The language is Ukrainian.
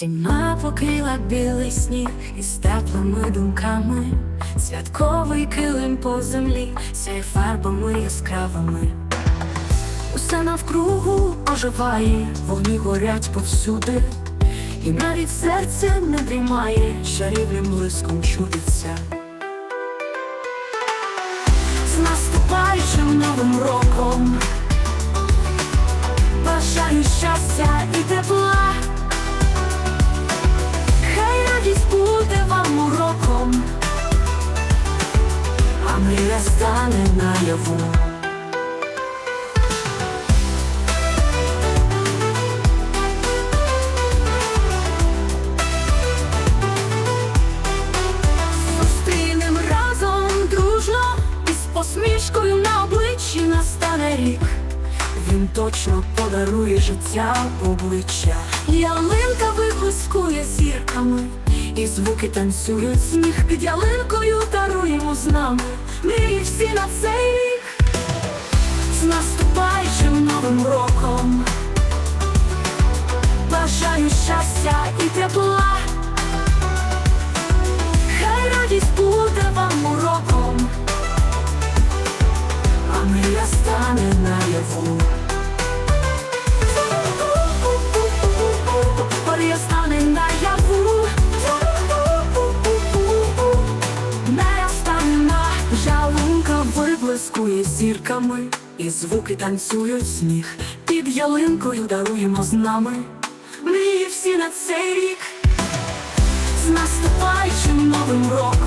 Зима покрила білий сніг із теплими думками, святковий килим по землі, сяй фарбами яскравими. Усе навкругу оживає, вогні горять повсюди, і навіть серце не дрімає, чарівним блиском чудиться. З наступаючим новим роком бажаю щастя і тепла. Стане наяву. Зустрінем разом дружно і з посмішкою на обличчі настане рік. Він точно подарує життя обличчя. Ялинка виблискує зірками, і звуки танцюють сміх під ялинкою даруємо з нами. Мрії всі на цей рік з наступаючим новим роком. Бажаю щастя і тепла. Хай радість буде вам уроком, а мрія стане наяву. Жалунка виблискує зірками, і звуки танцюють сніг. Під ялинкою даруємо з нами. Мрії всі на цей рік з наступаючим новим роком.